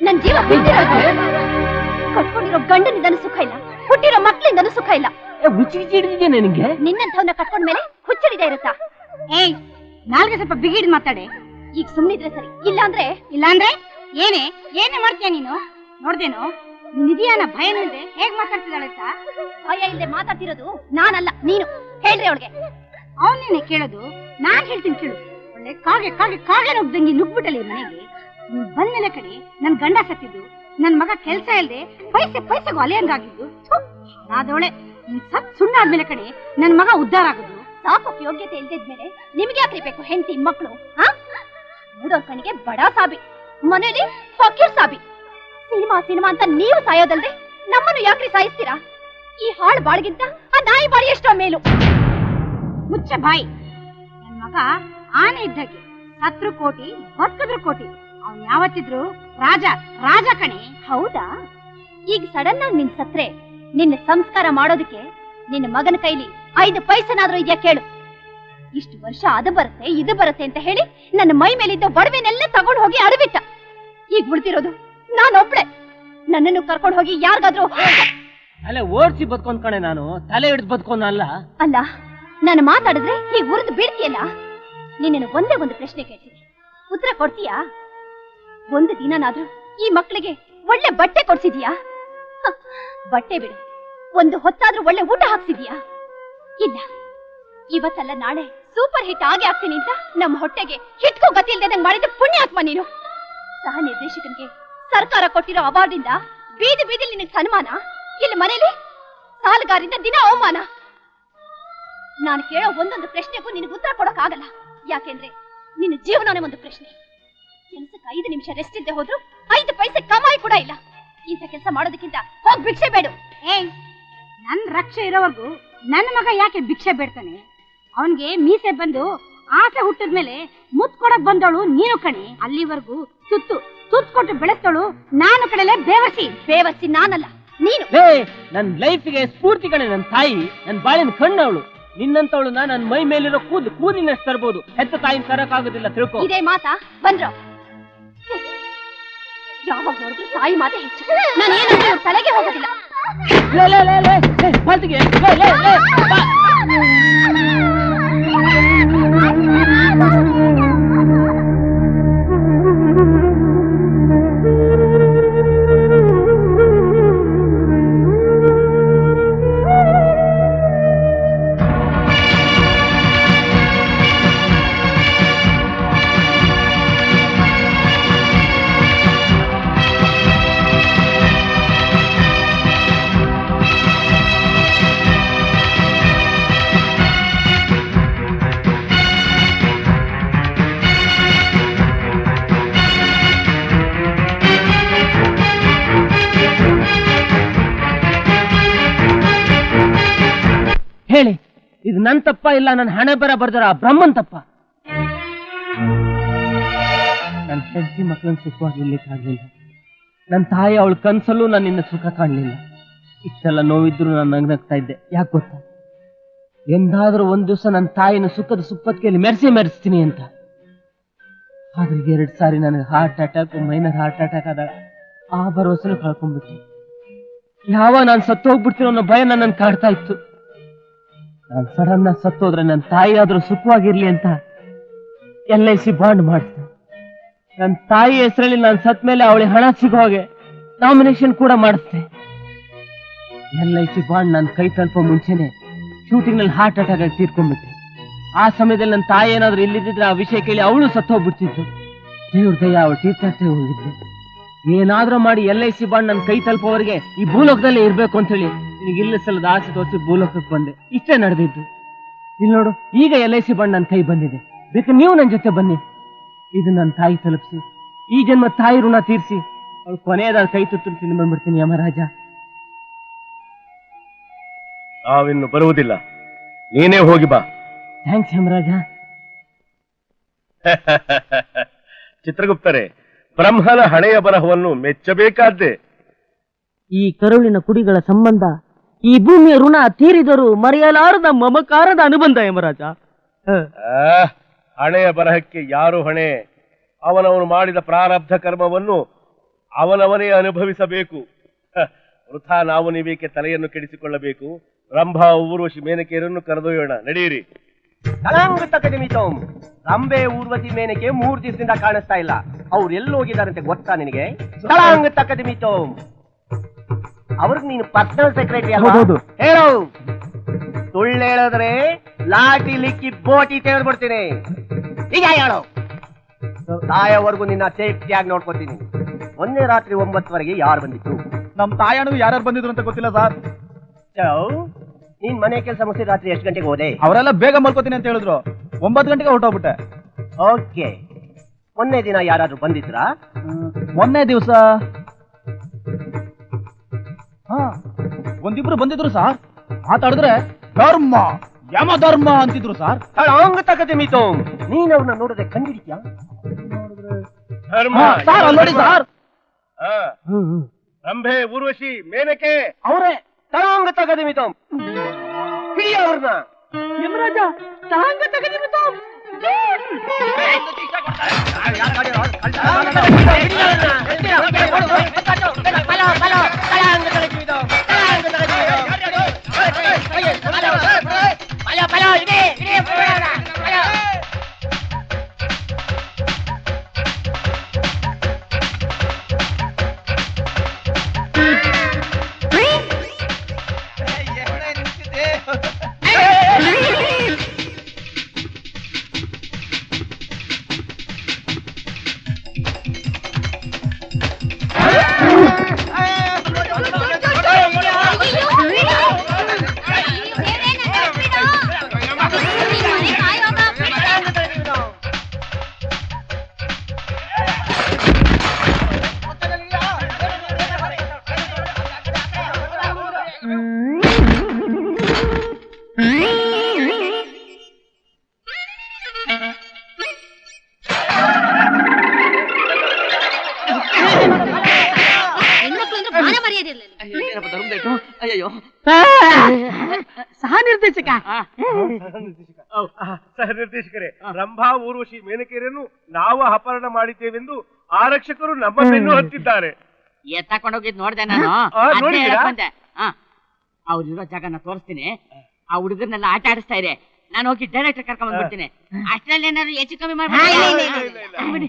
ನನ್ ಜೀವ ಬಿಟ್ಟಿರೋದು ಕಟ್ಕೊಂಡಿರೋ ಗಂಡನಿಂದನೂ ಸುಖ ಇಲ್ಲ ಹುಟ್ಟಿರೋ ಮಕ್ಳಿಂದನೂ ಸುಖ ಇಲ್ಲ. ಹುಚ್ಚಿ ಗಿಚ್ಚಿ ಹಿಡಿದಿದ್ಯಾ ನಿನಗೆ? ನಿನ್ನಂಥವ್ನ ಕಟ್ಕೊಂಡ್ ಮೇಲೆ ಹುಚ್ಚಡಿದೆ ಇರುತ್ತಾ? ಏ ನಾಲ್ಗೆ ಸ್ವಲ್ಪ ಬಿಗಿಡ್ ಮಾತಾಡೆ. ಈಗ ಸುಮ್ನಿದ್ರೆ ಸರಿ. ಇಲ್ಲ ಅಂದ್ರೆ ಇಲ್ಲಾಂದ್ರೆ? ಏನೇ? ಏನೇ ಮಾಡ್ತೀಯ ನೀನು? ನೋಡ್ದೇನು? ನಿಧಿಯಾನ ಭಯ ಇಲ್ಲದೆ ಹೇಗ್ ಮಾತಾಡ್ತಿದ್ದಾಳೆ ಅಂತ? ಭಯ ಇಲ್ಲದೆ ಮಾತಾಡ್ತಿರೋದು ನಾನಲ್ಲ ನೀನು. ಹೇಳ್ರಿ ಅವಳಿಗೆ. ಅವನೇನೆ ಕೇಳೋದು ನಾನ್ ಹೇಳ್ತೀನಿ ಕೇಳು. ಒಳ್ಳೆ ಕಾಗೆ ಕಾಗೆ ಕಾಗೆ ನುಗ್ದಂಗೆ ನುಗ್ಬಿಟ್ಟಲಿ ಮನೆಗೆ? ನೀನ್ ಬಂದ್ಮೇಲೆ ಕಡೆ ನನ್ ಗಂಡ ಸತ್ತಿದ್ದು. ನನ್ ಮಗ ಕೆಲ್ಸ ಇಲ್ದೆ ಪೈಸೆ ಪೈಸೆಗೂ ಅಲೆಯಂಗಾಗಿದ್ದು. ನಾದೋಳೆ. ನೀನ್ ಸತ್ ಸುಣ್ಣ ಆದ್ಮೇಲೆ ಕಡೆ ನನ್ ಮಗ ಉದ್ಧಾರ ಆಗುದು. ಸಾಕು ಯೋಗ್ಯತೆ ಇಲ್ದಿದ್ಮೇಲೆ ನಿಮ್ಗೆ ಯಾಕ್ರಿ ಬೇಕು ಹೆಂಡತಿ ಮಕ್ಕಳು ನೋಡೋರ್ ಕಣಿಗೆ ಬಡ ಸಾಬಿ. ಮನೇಲಿ ಫಕೀರ್ ಸಾಬಿ. ಸಿನಿಮಾ ಸಿನಿಮಾ ಅಂತ ನೀವು ಸಾಯೋದಲ್ದೆ ನಮ್ಮನ್ನು ಯಾಕ್ರಿ ಸಾಯಿಸ್ತೀರಾ? ಈ ಹಾಳು ಬಾಳ್ಗಿಂತ ಆ ನಾಯಿ ಬಾಳಿ ಎಷ್ಟೋ ಮೇಲು. ಮುಚ್ಚ ಬಾಯಿ. ನನ್ ಮಗ ಆನೆ ಇದ್ದಾಗೆ. ಸತ್ರು ಕೋಟಿ, ಬದುಕಿದ್ರು ಕೋಟಿ. ಅವ್ನ್ ಯಾವತ್ತಿದ್ರು ರಾಜ ರಾಜ ಕಣೆ. ಹೌದಾ? ಈಗ ಸಡನ್ ಆಗಿ ನಿನ್ ಸತ್ರೆ ನಿನ್ನ ಸಂಸ್ಕಾರ ಮಾಡೋದಕ್ಕೆ ನಿನ್ನ ಮಗನ ಕೈಲಿ ಐದು ಪೈಸನಾದ್ರೂ ಇದೆಯಾ ಕೇಳು. ಇಷ್ಟು ವರ್ಷ ಅದು ಬರುತ್ತೆ ಇದು ಬರುತ್ತೆ ಅಂತ ಹೇಳಿ ನನ್ನ ಮೈ ಮೇಲಿದ್ದ ಒಡವೆನೆಲ್ಲ ತಗೊಂಡು ಹೋಗಿ ಅಡವಿಟ್ಟ. ಈಗ ಉಳ್ದಿರೋದು ನಾನೊಬ್ಳೆ ನನ್ನನ್ನು ಕರ್ಕೊಂಡು ಹೋಗಿ ಯಾರಿಗಾದ್ರೂ ಅಲ್ಲೇ ಓಡಿಸಿ ಬದ್ಕೊಂಡ್ ಕಣೆ ನಾನು ತಲೆ ಹಿಡಿದು ಬದ್ಕೊಂಡ ಅಲ್ಲ ನಾನು ಮಾತಾಡಿದ್ರೆ ಹೀಗೆ ಉರಿದು ಬೀಳ್ತೀಯಲ್ಲ? ನಿನ್ನನ್ನು ಒಂದೇ ಒಂದು ಪ್ರಶ್ನೆ ಕೇಳ್ತೀನಿ. ಉತ್ತರ ಕೊಡ್ತೀಯಾ? ಒಂದು ದಿನನಾದ್ರೂ ಈ ಮಕ್ಕಳಿಗೆ ಒಳ್ಳೆ ಬಟ್ಟೆ ಕೊಡ್ಸಿದ್ಯಾ? ಬಟ್ಟೆ ಬಿಡು. ಒಂದು ಹೊತ್ತಾದ್ರೂ ಒಳ್ಳೆ ಊಟ ಹಾಕ್ಸಿದ್ಯಾ? ಇಲ್ಲ. ಇವತ್ತಲ್ಲ ನಾಳೆ ಸೂಪರ್ ಹಿಟ್ ಆಗಿ ಆಗ್ತೀನಿ ಅಂತ ನಮ್ಮ ಹೊಟ್ಟೆಗೆ ಹಿಟ್ಕೋ ಗತಿ ಇಲ್ದಂಗ್ ಮಾಡಿದ ಪುಣ್ಯಾತ್ಮ ನೀನು. ಸಹ ನಿರ್ದೇಶಕನಿಗೆ ಸರ್ಕಾರ ಕೊಟ್ಟಿರೋ ಅವಾರ್ಡಿಂದ ಬೀದಿ ಬೀದಿ ನಿನಗೆ ಸನ್ಮಾನ? ಇಲ್ಲಿ ಮನೇಲಿ? ಸಾಲಗಾರಿಂದ ದಿನ ಅವಮಾನ? ನಾನು ಕೇಳೋ ಒಂದೊಂದು ಪ್ರಶ್ನೆಗೂ ನಿನಗೆ ಉತ್ತರ ಕೊಡೋಕ್ಕಾಗಲ್ಲ ಯಾಕೆಂದ್ರೆ ನಿನ್ನ ಜೀವನನೇ ಒಂದು ಪ್ರಶ್ನೆ. ಕೆಲ್ಸಕ್ಕೆ ಐದು ನಿಮಿಷ ರೆಸ್ಟ್ ಇದ್ದೆ ಹೋದ್ರು ಐದು ಪೈಸೆ ಕಮಾಯಿ ಕೂಡ ಇಲ್ಲ. ಇಂಥ ಕೆಲಸ ಮಾಡೋದಕ್ಕಿಂತ ಹೋಗ್ ಭಿಕ್ಷೆ ಬೇಡು. ಏ ನನ್ ರಕ್ಷೆ ಇರೋವರೆಗೂ ನನ್ನ ಮಗ ಯಾಕೆ ಭಿಕ್ಷೆ ಬೇಡ್ತಾನೆ? ಅವನ್ಗೆ ಮೀಸೆ ಬಂದು ಆಸೆ ಹುಟ್ಟಿದ್ಮೇಲೆ ಮುತ್ ಕೊಡಕ್ ಬಂದವಳು ನೀನು ಕಣಿ. ಅಲ್ಲಿವರೆಗೂ ತುತ್ತು ತುತ್ತು ಕೊಟ್ಟು ಬೆಳೆಸ್ತವಳು ನಾನು ಕಡೆಲೆ ಬೇವಸಿ ಬೇವಸಿ ನಾನಲ್ಲ ನೀನು. ಹೇ ನನ್ ಲೈಫಿಗೆ ಸ್ಫೂರ್ತಿ ಕಣೆ ನನ್ ತಾಯಿ ನನ್ ಬಾಳಿನ ಕಣ್ಣವಳು. ನಿನ್ನಂತವಳು ನನ್ನ ಮೈ ಮೇಲಿರೋ ಕೂದ್ ಕೂದಿನಷ್ಟು ತರಬಹುದು ಹೆತ್ತ ತಾಯಿನ ತರಕಾಗುದಿಲ್ಲ ತಿಳ್ಕೊ. ಇದೇ ಮಾತಾ ಬಂದ್ರ? ಯಾವಾಗ ನೋಡಿದ್ರು ತಾಯಿ ಮಾತೆ ಹೆಚ್ಚು ನಾನು ಏನಂದ್ರೆ ಅವ್ರ ತಲೆಗೆ ಹೋಗೋದಿಲ್ಲ ಲೇ, ಲೇ, ಲೇ, ಲೇ, ಲೇ, ಲೇ, ಲೇ, ಲೇ, ಹೇಳಿ, ಇದು ನನ್ನ ತಪ್ಪ ಇಲ್ಲ ನನ್ನ ಹಣೆ ಬರ ಬರ್ದಾರ ಆ ಬ್ರಹ್ಮನ್ ತಪ್ಪ. ನನ್ನ ಹೆಂಡತಿ ಮಕ್ಕಳನ್ನ ಸುಖವಾಗಿರ್ಲಿಕ್ಕಾಗ್ಲಿಲ್ಲ ನನ್ನ ತಾಯಿ ಅವಳ ಕನ್ಸಲ್ಲೂ ನನ್ನಿಂದ ಸುಖ ಕಾಣಲಿಲ್ಲ. ಇಷ್ಟೆಲ್ಲ ನೋವಿದ್ರು ನಾನು ನಗ್ನಗ್ತಾ ಇದ್ದೆ. ಯಾಕೆ ಗೊತ್ತಾ? ಎಂದಾದ್ರೂ ಒಂದ್ ದಿವಸ ನನ್ನ ತಾಯಿನ ಸುಖದ ಸುಪ್ಪತ್ತಿಗೆಯಲ್ಲಿ ಮೆರೆಸಿ ಮೆರೆಸ್ತೀನಿ ಅಂತ. ಆದ್ರೆ ಎರಡ್ ಸಾರಿ ನನಗೆ heart attack minor heart attack ಆದಾಗ ಆ ಭರವಸೆನ ಕಳ್ಕೊಂಡ್ಬಿಟ್ಟೆ ಯಾವ ನಾನು ಸತ್ತು ಹೋಗ್ಬಿಡ್ತೀನೋ ಅನ್ನೋ ಭಯ ನನ್ನನ್ನು ಕಾಡ್ತಾ ಇತ್ತು. ನಾನು ಸಡನ್ ಸತ್ತೋದ್ರೆ ನನ್ನ ತಾಯಿ ಆದ್ರೂ ಸುಖವಾಗಿರ್ಲಿ ಅಂತ ಎಲ್ ಐ ಸಿ ಬಾಂಡ್ ಮಾಡಿಸ್ತೆ ನನ್ನ ತಾಯಿ ಹೆಸರಲ್ಲಿ ನಾನು ಸತ್ ಮೇಲೆ ಅವಳಿಗೆ ಹಣ ಸಿಗೋ ಹಾಗೆ ನಾಮಿನೇಷನ್ ಕೂಡ ಮಾಡಿಸ್ತೆ ಎಲ್ ಐ ಸಿ ಬಾಂಡ್ ನನ್ನ ಕೈ ತಲುಪೋ ಮುಂಚೆನೆ ಶೂಟಿಂಗ್ನಲ್ಲಿ ಹಾರ್ಟ್ ಅಟ್ಯಾಕ್ ಆಗಿ ತೀರ್ಕೊಂಡ್ಬಿಟ್ಟೆ ಆ ಸಮಯದಲ್ಲಿ ನನ್ನ ತಾಯಿ ಏನಾದ್ರು ಇಲ್ಲಿದ್ದಿದ್ರೆ ಆ ವಿಷಯ ಕೇಳಿ ಅವಳು ಸತ್ತು ಹೋಗ್ಬಿಡ್ತಿದ್ರು ದೇವ್ರ ದಯ ಅವಳು ತೀರ್ಥಕ್ಕೆ ಹೋಗಿದ್ಲು. ಏನಾದ್ರೂ ಮಾಡಿ ಎಲ್ ಐ ಸಿ ಬಾಂಡ್ ನನ್ನ ಕೈ ತಲುಪೋವರೆಗೆ ಈ ಭೂಲೋಕದಲ್ಲೇ ಇರಬೇಕು ಅಂತ ಹೇಳಿ ನಿನಗೆ ಇಲ್ಲ ಸಲದ ಆಸೆ ತೋರಿಸಿ ಭೂಲೋಕಕ್ಕೆ ಬಂದೆ. ಇಷ್ಟೇ ನಡೆದಿದ್ದು. ಇಲ್ಲಿ ನೋಡು ಈಗ ಎಲ್ ಐ ಸಿ ಬಂಡ್ ನನ್ನ ಕೈ ಬಂದಿದೆ. ಬೇಕು ನೀವು ನನ್ನ ಜೊತೆ ಬನ್ನಿ. ಇದು ನನ್ನ ತಾಯಿ ತಲುಪಿಸಿ. ಈ ಜನ್ಮ ತಾಯಿ ಋಣ ತೀರಿಸಿ. ಅವಳು ಕೊನೆಯದಾದ ಕೈ ತುತ್ತು ತಿಂದು ಬಂದ್ಬಿಡ್ತೀನಿ ಯಮರಾಜ. ನಾವಿನ್ನು ಬರುವುದಿಲ್ಲ. ನೀನೇ ಹೋಗಿ ಬಾ. ಥ್ಯಾಂಕ್ಸ್ ಯಮರಾಜ. ಚಿತ್ರಗುಪ್ತರೆ ಬ್ರಹ್ಮನ ಹಣೆಯ ಬರಹವನ್ನು ಮೆಚ್ಚಬೇಕಾದ್ದೆ ಈ ಕರುಳಿನ ಕುಡಿಗಳ ಸಂಬಂಧ ಈ ಭೂಮಿಯ ಋಣ ತೀರಿದರೂ ಮರೆಯಲಾರದ ಮಮಕಾರದ ಅನುಬಂಧ ಯಮರಾಜ. ಹಣೆಯ ಬರಹಕ್ಕೆ ಯಾರು ಹಣೆ? ಅವನವನು ಮಾಡಿದ ಪ್ರಾರಬ್ಧ ಕರ್ಮವನ್ನು ಅವನವನೇ ಅನುಭವಿಸಬೇಕು. ಹ, ವೃಥಾ ನಾವು ನೀವೇಕೆ ತಲೆಯನ್ನು ಕೆಡಿಸಿಕೊಳ್ಳಬೇಕು? ರಂಭಾ ಊರ್ವಶಿ ಮೇನಕೆಯರನ್ನು ಕರೆದೊಯ್ಯೋಣ. ನಡೆಯಿರಿ ರಂಬೆ ಊರ್ವಶಿ ಮೇನಕೆ ಮೂರ್ ದಿವಸದಿಂದ ಕಾಣಿಸ್ತಾ ಇಲ್ಲ. ಅವ್ರು ಎಲ್ಲಿ ಹೋಗಿದಾರಂತೆ ಗೊತ್ತಾ ನಿನಗೆ? ತಲಾಂಗ ತಕದಿಮಿತೋಂ ಅವ್ರಿಗೆ ನೀನು ಪರ್ಸನಲ್ ಸೆಕ್ರೆಟರಿ ಅಲ್ವಾ? ಹೌದೌದು. ಹೇಳು. ಸುಳ್ಳು ಹೇಳಿದ್ರೆ ಲಾಟಿ ಲಿಕ್ಕಿ ಬೋಟಿ ತೆಗೆದ್ಬಿಡ್ತೀನಿ. ಈಗ ಹೇಳು. ತಾಯವರೆಗೂ ನಿನ್ನ ಸೇಫ್ಟಿಯಾಗಿ ನೋಡ್ಕೊತೀನಿ. ಒಂದೇ ರಾತ್ರಿ ಒಂಬತ್ತುವರೆಗೆ ಯಾರು ಬಂದಿತ್ತು ನಮ್ ತಾಯಣು ಯಾರು ಬಂದಿದ್ರು ಅಂತ ಗೊತ್ತಿಲ್ಲ ಸರ್. ನೀನ್ ಮನೆ ಕೆಲಸ ಮುಗಿಸಿ ರಾತ್ರಿ ಎಷ್ಟು ಗಂಟೆಗೆ ಹೋದೆ? ಅವರೆಲ್ಲ ಬೇಗ ಮಲ್ಕೋತೀನಿ ಅಂತ ಹೇಳಿದ್ರು. ಒಂಬತ್ತು ಗಂಟೆಗೆ ಹೊರಟೋಗ್ಬಿಟ್ಟೆ. ಓಕೆ. ಮೊನ್ನೆ ದಿನ ಯಾರಾದ್ರೂ ಬಂದಿದ್ರಾ? ಮೊನ್ನೆ ದಿವಸ ಹಾ ಒಂದಿಬ್ರು ಬಂದಿದ್ರು ಸರ್ ಮಾತಾಡಿದ್ರೆ ಧರ್ಮ ಯಮ ಧರ್ಮ ಅಂತಿದ್ರು ಸರ್ ತಳಾಂಗ ತಗದೆ ಮಿತೋಂ ನೀನ್ ಅವ್ರನ್ನ ನೋಡದೆ ಕಂಡಿಡಿದ್ಯಾ ಧರ್ಮ ಹಾ, ಸರ್ ಅಲ್ಲಿ ನೋಡಿ ಸರ್ ಹಾ, ರಂಭೆ ಊರ್ವಶಿ ಮೇನಕೆ ಅವರೇ ತಳಾಂಗ ತಗದೆ ಮೀತೋಂ ಹಿಡಿ ಅವ್ರನ್ನ ಯಮರಾಜ ತಳಾಂಗ ತಗದಿಮಿತೋಂ ಹೆಣ್ಮಕ್ಳು ಸಹ ನಿರ್ದೇಶಕ ಸಹ ನಿರ್ದೇಶಕರೇ ರಂಭಾ ಊರ್ವಶಿ ಮೇನಕೇರಿಯನ್ನು ನಾವು ಅಪಹರಣ ಮಾಡಿದ್ದೇವೆಂದು ಆರಕ್ಷಕರು ನಮ್ಮ ಬೆನ್ನು ಹತ್ತಿದ್ದಾರೆ. ಹೋಗಿ ನೋಡ್ದೆ ನಾನು. ಅವ್ರಿರೋ ಜಾಗನ ತೋರಿಸ್ತೀನಿ. ಆ ಹುಡುಗರ್ನೆಲ್ಲ ಆಟ ಆಡಿಸ್ತಾ ಇದೆ. ನಾನು ಹೋಗಿ ಡೈರೆಕ್ಟರ್ ಕರ್ಕೊಂಡ್ ಬಂದ್ಬಿಡ್ತೀನಿ. ಅಷ್ಟ್ರಲ್ಲಿ ಏನಾದ್ರು ಹೆಚ್ಚು ಕಮ್ಮಿ ಮಾಡ್ಬಿಡಿ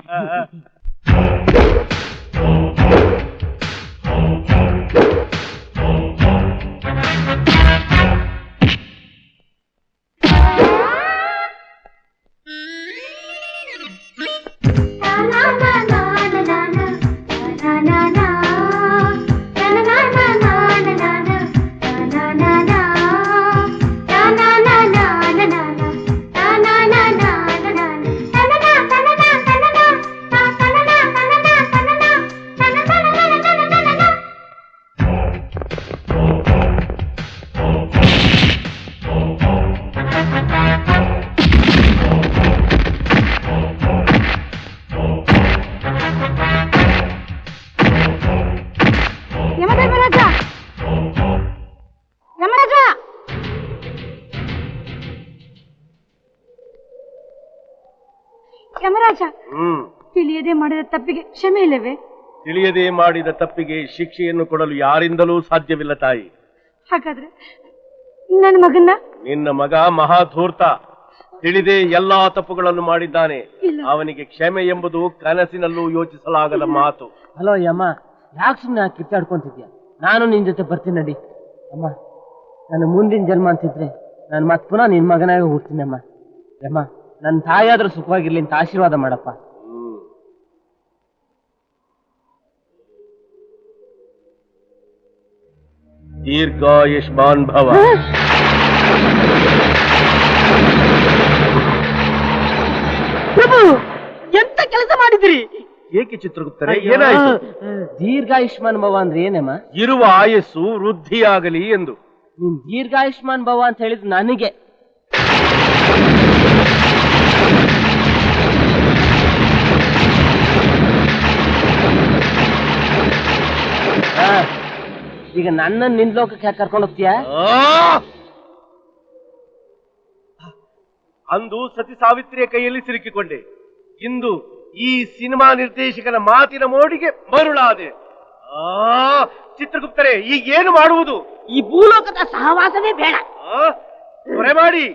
ಹ್ಮ್. ತಿಳಿಯದೆ ಮಾಡಿದ ತಪ್ಪಿಗೆ ಕ್ಷಮೆ ಇಲ್ಲವೇ? ತಿಳಿಯದೆ ಮಾಡಿದ ತಪ್ಪಿಗೆ ಶಿಕ್ಷೆಯನ್ನು ಕೊಡಲು ಯಾರಿಂದಲೂ ಸಾಧ್ಯವಿಲ್ಲ ತಾಯಿ. ಹಾಗಾದ್ರೆ ನನ್ನ ಮಗನ್ನ? ನಿನ್ನ ಮಗ ಮಹಾಧೂರ್ತ. ತಿಳಿದೇ ಎಲ್ಲಾ ತಪ್ಪುಗಳನ್ನು ಮಾಡಿದ್ದಾನೆ. ಅವನಿಗೆ ಕ್ಷಮೆ ಎಂಬುದು ಕನಸಿನಲ್ಲೂ ಯೋಚಿಸಲಾಗದ ಮಾತು. ಹಲೋ ಯಮ್ಮ. ಯಾಕೆ ಸುಮ್ಮನೆ ಕಿತ್ತಾಡ್ಕೊಂತಿದ್ಯಾ ನಾನು ನಿನ್ ಜೊತೆ ಬರ್ತೀನಿ ನಡಿ. ಅಮ್ಮ ನಾನು ಮುಂದಿನ ಜನ್ಮ ಅಂತಿದ್ರೆ ನಾನು ಮತ್ತೆ ಪುನಃ ನಿನ್ ಮಗನಾಗ ಹುಡ್ತೀನಿ ಅಮ್ಮ ಯಮ್ಮ. ನನ್ನ ಆದ್ರೂ ಸುಖವಾಗಿರ್ಲಿ ಅಂತ ಆಶೀರ್ವಾದ ಮಾಡಪ್ಪ. ದೀರ್ಘಾಯುಷ್ಮಾನ್ ಭವ. ಪ್ರಭು ಎಂತ ಕೆಲಸ ಮಾಡಿದ್ರಿ ಏಕೆ ಚಿತ್ರಗುಪ್ತರೆ ಏನಾಯ್ತು? ದೀರ್ಘಾಯುಷ್ಮಾನ್ ಭವ ಅಂದ್ರೆ ಏನಮ್ಮ ಇರುವ ಆಯಸ್ಸು ವೃದ್ಧಿಯಾಗಲಿ ಎಂದು. ನೀನ್ ದೀರ್ಘಾಯುಷ್ಮಾನ್ ಭವ ಅಂತ ಹೇಳಿದ್ ನನಗೆ. ಈಗ ನನ್ನ ನಿನ್ ಲೋಕಕ್ಕೆ ಯಾಕೆ ಕರ್ಕೊಂಡು ಹೋಗ್ತೀಯಾ! ಅಂದು ಸತಿ ಸಾವಿತ್ರಿಯ ಕೈಯಲ್ಲಿ ಸಿಲುಕಿಕೊಂಡೆ. ಇಂದು ಈ ಸಿನಿಮಾ ನಿರ್ದೇಶಕನ ಮಾತಿನ ಮೋಡಿಗೆ ಮರುಳಾದೆ. ಆ ಚಿತ್ರಗುಪ್ತರೆ ಈಗ ಏನು ಮಾಡುವುದು? ಈ ಭೂಲೋಕದ ಸಹವಾಸವೇ ಬೇಡ. ಆ, ತ್ವರೆ ಮಾಡಿ.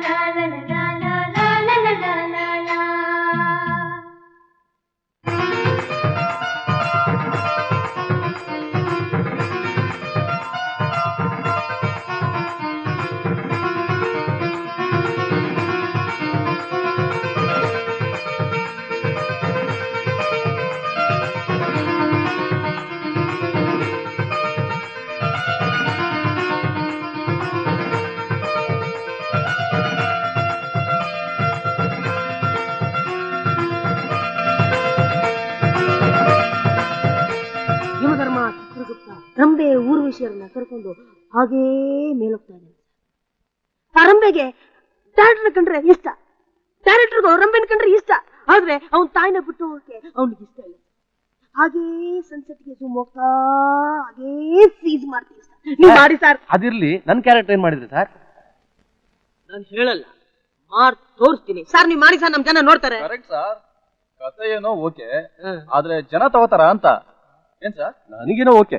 la la la ಚಿತ್ರಗುಪ್ತ ರಂಬೆ ಊರ್ವಶಿಯರನ್ನ ಕರ್ಕೊಂಡು ಹಾಗೇ ಮೇಲೋಗ್ತಾ ಇದ್ದಾನೆ ಪರಂಬೆಗೆ ರಂಬೆಗೆ ಡೈರೆಕ್ಟರ್ ಕಂಡ್ರೆ ಇಷ್ಟ. ಡೈರೆಕ್ಟರ್ಗೂ ರಂಬೆನ ಕಂಡ್ರೆ ಇಷ್ಟ. ಆದ್ರೆ ಅವನ್ ತಾಯಿನ ಬಿಟ್ಟು ಹೋಗಕ್ಕೆ ಅವನಿಗೆ ಇಷ್ಟ ಇಲ್ಲ. ಹಾಗೇ ಸನ್ಸೆಟ್ಗೆ ಜೂಮ್ ಹೋಗ್ತಾ ಹಾಗೇ ಸೀಸ್ ಮಾಡ್ತೀವಿ ನೀವು ಮಾಡಿ ಸರ್ ಅದಿರ್ಲಿ ನನ್ ಕ್ಯಾರೆಕ್ಟರ್ ಏನ್ ಮಾಡಿದ್ರೆ ಸರ್ ನಾನು ಹೇಳಲ್ಲ ಮಾಡ್ ತೋರಿಸ್ತೀನಿ. ಸರ್ ನೀವು ಮಾಡಿ ಸರ್ ನಮ್ ಜನ ನೋಡ್ತಾರೆ. ಕರೆಕ್ಟ್ ಸರ್ ಕತೆ ಏನೋ ಓಕೆ ಆದ್ರೆ ಜನ ತಗೋತಾರ ಅಂತ? ಏನ್ ಸರ್ ನನಗೇನೋ ಓಕೆ.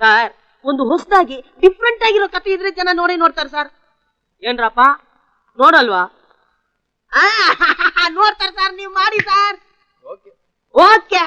ಸರ್ ಒಂದು ಹೊಸದಾಗಿ ಡಿಫ್ರೆಂಟ್ ಆಗಿರೋ ಕಥೆ ಇದ್ರೆ ಜನ ನೋಡಿ ನೋಡ್ತಾರೆ ಸರ್ ಏನ್ರಪ್ಪ? ನೋಡಲ್ವಾ? ನೋಡ್ತಾರೆ ಸರ್ ನೀವು ಮಾಡಿ ಸರ್ ಓಕೆ ಓಕೆ